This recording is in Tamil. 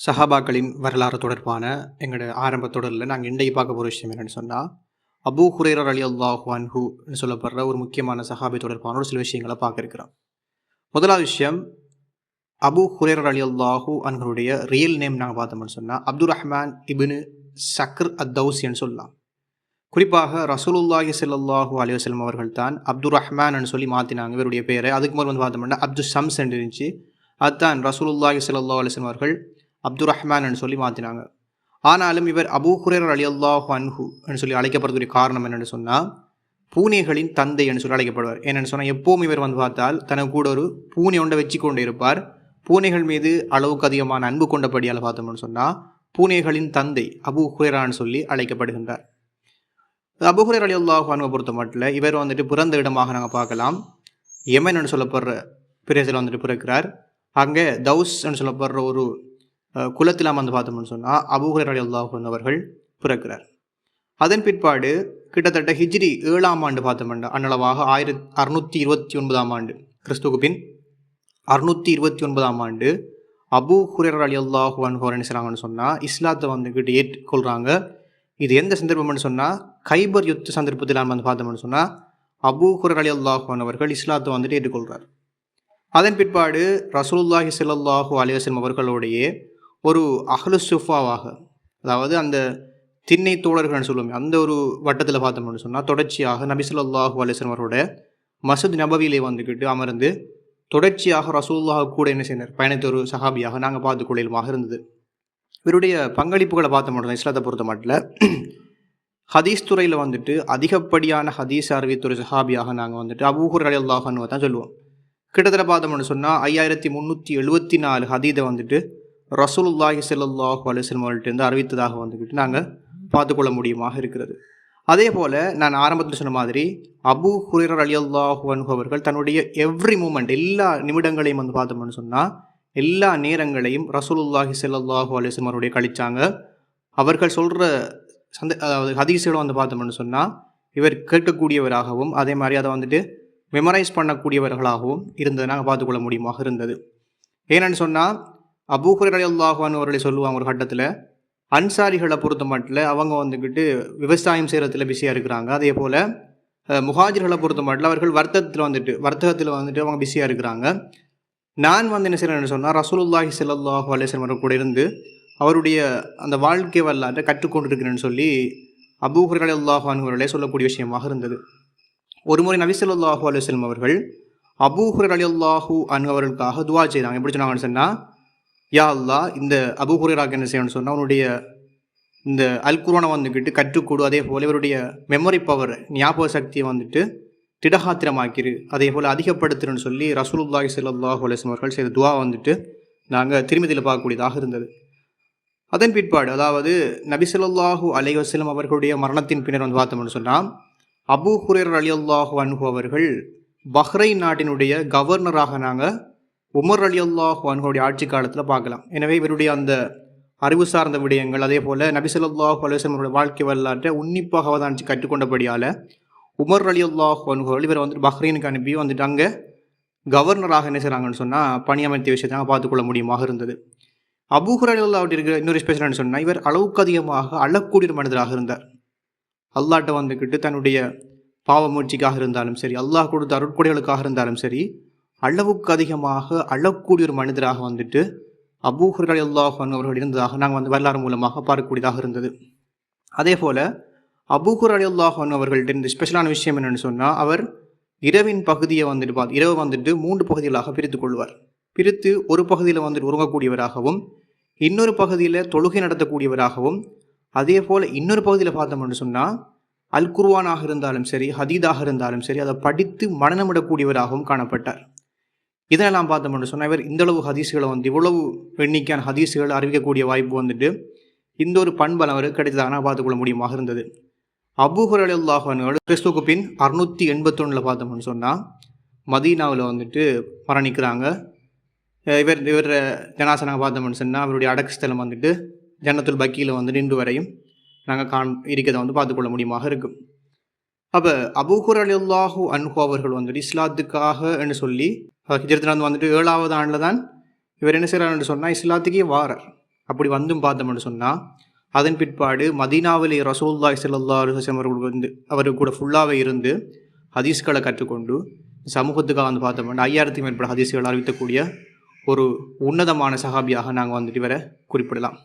சஹாபாக்களின் வரலாறு தொடர்பான எங்களோட ஆரம்ப தொடரில் நாங்கள் இன்றைக்கு பார்க்க போகிற விஷயம் என்னென்னு சொன்னால் அபூ ஹுரேரர் அலி அல்லாஹ்வான்ஹூன்னு சொல்லப்படுற ஒரு முக்கியமான சஹாபி தொடர்பான ஒரு சில விஷயங்களை பார்க்க இருக்கிறோம். முதலாவது விஷயம் அபு ஹுரேரர் அலி அல்லாஹூ அன்ஹருடைய ரியல் நேம் நாங்கள் பார்த்தோம்னு சொன்னால் அப்துல் ரஹ்மான் இபினு சக்ர் அத் தௌசின்னு சொல்லலாம். குறிப்பாக ரசூலுல்லாஹி சல்லாஹூ அலைஹி வஸல்லம் அவர்கள் தான் அப்துல் ரஹ்மான்னு சொல்லி மாற்றினாங்க இவருடைய பேரை அதுக்கு முதல் வந்து பார்த்தோம்னா அப்துல் ஷம்ஸ் என்று இருந்துச்சு. அதுதான் ரசூலுல்லாஹி ஸல்லல்லாஹு அலிஸ்லம் அவர்கள் அப்துல் ரஹ்மான் சொல்லி மாற்றினாங்க ஆனாலும் இவர் அபூ ஹுரேர் அலி அல்லாஹு அன்ஹு என்று சொல்லி அழைக்கப்படுறதுடைய காரணம் என்னென்னு சொன்னால் பூனைகளின் தந்தை என்று சொல்லி அழைக்கப்படுவார். என்னென்னு சொன்னால் எப்போவும் இவர் வந்து பார்த்தால் தனக்கு கூட ஒரு பூனை ஒன்றை வச்சு கொண்டு இருப்பார். பூனைகள் மீது அளவுக்கு அதிகமான அன்பு கொண்டபடியால் பார்த்தோம்னு சொன்னால் பூனைகளின் தந்தை அபு ஹுரேரான்னு சொல்லி அழைக்கப்படுகின்றார். அபு ஹுரேர் அலி அல்லாஹு அனுவை பொறுத்த மட்டும் இவர் வந்துட்டு பிறந்த இடமாக நாங்கள் பார்க்கலாம். எமன் என்று சொல்லப்படுற பிரேசில் வந்துட்டு பிறக்கிறார். அங்கே தௌஸ் என்று சொல்லப்படுற ஒரு குலத்தில் அமர்ந்து பார்த்தோம்னு சொன்னால் அபு ஹுரேர் அலி அல்லாஹு அவர்கள் பிறக்கிறார். அதன் பிற்பாடு கிட்டத்தட்ட ஹிஜ்ரி ஏழாம் ஆண்டு பார்த்தோம்னா அன்னளவாக ஆயிரத்தி அறுநூற்றி இருபத்தி ஒன்பதாம் ஆண்டு கிறிஸ்துக்கு பின் அறுநூற்றி இருபத்தி ஒன்பதாம் ஆண்டு அபு ஹுரர் அலி அல்லாஹு அன்ஹோர் என்ன செய்கிறாங்கன்னு சொன்னால் இஸ்லாத்தை வந்துக்கிட்டு ஏற்றுக்கொள்கிறாங்க இது எந்த சந்தர்ப்பம்னு சொன்னால் கைபர் யுத்த சந்தர்ப்பத்தில் நம்ம வந்து பார்த்தோம்னு சொன்னால் அபு ஹுரர் அலி அல்லாஹு அவர்கள் இஸ்லாத்தை வந்துட்டு ஏற்றுக்கொள்கிறார் அதன் பிற்பாடு ரசூல்லாஹி ஸல்லல்லாஹு அலைஹி வஸல்லம் அவர்களுடைய ஒரு அகலு சுஃபாவாக அதாவது அந்த திண்ணை தோழர்கள்னு சொல்லுவோம் அந்த ஒரு வட்டத்தில் பார்த்தோம்னு சொன்னால் தொடர்ச்சியாக நபிசுல்லாஹு அலிஸ்லம் அலைஹி அவரோட மசூத் நபவியிலே வந்துக்கிட்டு அமர்ந்து தொடர்ச்சியாக ரசூல்லாக கூட என்ன செய்தார்? பயணித்த ஒரு சஹாபியாக நாங்கள் பார்த்து கொள்ளையிலுமாக இருந்தது. இவருடைய பங்களிப்புகளை பார்த்த மட்டும் இஸ்லாத்தை பொறுத்த மட்டும் ஹதீஸ் துறையில் வந்துட்டு அதிகப்படியான ஹதீஸ் அறிவித்த ஒரு சஹாபியாக நாங்கள் வந்துட்டு அபூஹூர் அலி அல்லாஹன்னு தான் சொல்லுவோம். கிட்டத்தட்ட பார்த்தோம்னு சொன்னால் ஐயாயிரத்தி முந்நூற்றி எழுபத்தி நாலு ஹதீதை வந்துட்டு ரசூலுல்லாஹி ஸல்லல்லாஹு அலைஹி வஸல்லம் அவர்கள்ட்டேருந்து அறிவித்ததாக வந்துக்கிட்டு நாங்கள் பார்த்துக்கொள்ள முடியுமாக இருக்கிறது. அதே போல் நான் ஆரம்பத்தில் சொன்ன மாதிரி அபு ஹுரர் அலி அல்லாஹு அன்ஹு அவர்கள் தன்னுடைய எவ்ரி மூமெண்ட் எல்லா நிமிடங்களையும் வந்து பார்த்தோம்னு சொன்னால் எல்லா நேரங்களையும் ரசூலுல்லாஹி ஸல்லல்லாஹு அலைஹி அவருடைய கழிச்சாங்க. அவர்கள் சொல்கிற சந்த அதாவது ஹதீஸுகளை வந்து பார்த்தோம்னு சொன்னால் இவர் கேட்கக்கூடியவராகவும் அதே மாதிரி அதை வந்துட்டு மெமரைஸ் பண்ணக்கூடியவர்களாகவும் இருந்ததை நாங்கள் பார்த்துக்கொள்ள முடியுமாக இருந்தது. ஏன்னு சொன்னால் அபூஹுரர் அலி அல்லாஹான் அவர்களை சொல்லுவாங்க ஒரு கட்டத்தில். அன்சாரிகளை பொறுத்த மட்டும் அவங்க வந்துக்கிட்டு விவசாயம் செய்கிறதுல பிஸியாக இருக்கிறாங்க. அதே போல் முஹாஜிர்களை பொறுத்த மட்டும் அவர்கள் வர்த்தகத்தில் வந்துட்டு வர்த்தகத்தில் வந்துட்டு அவங்க பிஸியாக இருக்கிறாங்க. நான் வந்து என்ன செய்கிறேன்னு சொன்னால் ரசூலுல்லாஹி ஸல்லல்லாஹு அலைஹி அவர்கள் கூட இருந்து அவருடைய அந்த வாழ்க்கை வரலாற்றை கற்றுக்கொண்டு இருக்கிறேன்னு சொல்லி அபூஹுரர் அலி அல்லாஹான் அவர்களே சொல்லக்கூடிய விஷயமாக இருந்தது. ஒரு முறை நபி ஸல்லல்லாஹு அலைஹி அவர்கள் அபூஹுரர் அலி அல்லாஹூ அன் அவர்களுக்காக துவா செய்கிறாங்க எப்படி சொன்னாங்கன்னு சொன்னால் யா அல்லா இந்த அபூஹுரராக என்ன செய்யணும்னு சொன்னால் அவனுடைய இந்த அல்குரானை வந்துக்கிட்டு கற்றுக்கொடு அதே போல் இவருடைய மெமரி பவர் ஞாபக சக்தியை வந்துட்டு திடகாத்திரமாக்கிரு அதே போல் அதிகப்படுத்துறன்னு சொல்லி ரசூலுல்லாஹி சல்லாஹ் அலிஸ்லம் அவர்கள் செய்த துவா வந்துட்டு நாங்கள் திருமதியில் பார்க்கக்கூடியதாக இருந்தது. அதன் பிற்பாடு அதாவது நபிசல்லாஹு ஸல்லல்லாஹு அலைஹி அவர்களுடைய மரணத்தின் பின்னர் வந்து பார்த்தோம்னு சொன்னால் அபு ஹுரேர் அலி அல்லாஹு அன்ஹு அவர்கள் பஹ்ரைன் நாட்டினுடைய கவர்னராக நாங்கள் உமர் அலி அல்லாஹ் அவர்களுடைய ஆட்சி காலத்தில் பார்க்கலாம். எனவே இவருடைய அந்த அறிவு சார்ந்த விடயங்கள் அதே போல் நபி அலுவலமருடைய அவருடைய வாழ்க்கை வரலாற்றை உன்னிப்பாக அவதானித்து கற்றுக்கொண்டபடியால் உமர் அலி அல்லாஹ் அவர்கள் இவர் வந்துட்டு பஹ்ரீனுக்கு அனுப்பி வந்துட்டு அங்கே கவர்னராக என்ன செய்கிறாங்கன்னு சொன்னால் பணியமைத்த விஷயத்தை நாங்கள் பார்த்துக்கொள்ள முடியுமாக இருந்தது. அபூஹர் அலி அப்படி இருக்கிற இன்னொரு ஸ்பெஷல்னு சொன்னால் இவர் அளவுக்கு அதிகமாக அழக்கூடிய மனிதராக இருந்தார். அல்லாட்ட வந்துக்கிட்டு தன்னுடைய பாவ முயற்சிக்காக இருந்தாலும் சரி அல்லாஹ் கொடுத்த அருட்கொடைகளுக்காக இருந்தாலும் சரி அளவுக்கு அதிகமாக அழக்கூடிய ஒரு மனிதராக வந்துட்டு அபூஹர்கள் அலி அவர்கள் இருந்ததாக நாங்கள் வந்து வரலாறு மூலமாக பார்க்கக்கூடியதாக இருந்தது. அதே போல் அபூஹர் அலி அல்லாஹ் அவர்கள்ட்ட இந்த ஸ்பெஷலான விஷயம் என்னென்னு சொன்னால் அவர் இரவின் பகுதியை வந்துட்டு பார்த்து இரவு வந்துட்டு மூன்று பகுதிகளாக பிரித்து கொள்வார். பிரித்து ஒரு பகுதியில் வந்துட்டு உறங்கக்கூடியவராகவும் இன்னொரு பகுதியில் தொழுகை நடத்தக்கூடியவராகவும் அதே போல் இன்னொரு பகுதியில் பார்த்தோம்னு சொன்னால் அல் குர்வானாக இருந்தாலும் சரி ஹதீதாக இருந்தாலும் சரி அதை படித்து மனநமிடக்கூடியவராகவும் காணப்பட்டார். இதனெல்லாம் பார்த்தோம்னு சொன்னால் இவர் இந்தளவு ஹதீஸுகளை வந்து இவ்வளவு எண்ணிக்கையான ஹதீஸுகளை அறிவிக்கக்கூடிய வாய்ப்பு வந்துட்டு இந்த ஒரு பண்பலம் அவர் கிடைத்ததாக பார்த்துக்கொள்ள முடியுமாக இருந்தது. அபுஹர் அலி அல்லாஹான்கள் கிறிஸ்துக்கு பின் அறுநூற்றி எண்பத்தொன்னில் பார்த்தோம்னு சொன்னால் மதீனாவில் வந்துட்டு மரணிக்கிறாங்க. இவர் இவர் ஜனாசனாக பார்த்தோம்னு சொன்னால் அவருடைய அடக்குஸ்தலம் வந்துட்டு ஜன்னத்துல் பக்கியில் வந்து நின்று வரையும் நாங்கள் காண் இருக்கிறத வந்து பார்த்துக்கொள்ள முடியுமாக இருக்கும். அப்போ அபூஹர் அலி அல்லாஹூ அன்ஹு அவர்கள் வந்துட்டு இஸ்லாத்துக்காக என்று சொல்லி ஹிஜரத்தில் வந்து வந்துட்டு ஏழாவது ஆண்டில் தான் இவர் என்ன செய்கிறார்னு சொன்னால் இஸ்லாத்துக்கே வாரர். அப்படி வந்தும் பார்த்தோம்னு சொன்னால் அதன் பிற்பாடு மதீனாவிலே ரசூல்லாய் ஸல்லல்லாஹு அலைஹி அவர்கள் வந்து அவர் கூட ஃபுல்லாகவே இருந்து ஹதீஸ்களை கற்றுக்கொண்டு சமூகத்துக்காக வந்து பார்த்தோம்னா ஐயாயிரத்துக்கு மேற்பட்ட ஹதீஸ்களை அறிவிக்கக்கூடிய ஒரு உன்னதமான சஹாபியாக நாங்கள் வந்துட்டு இவரை குறிப்பிடலாம்.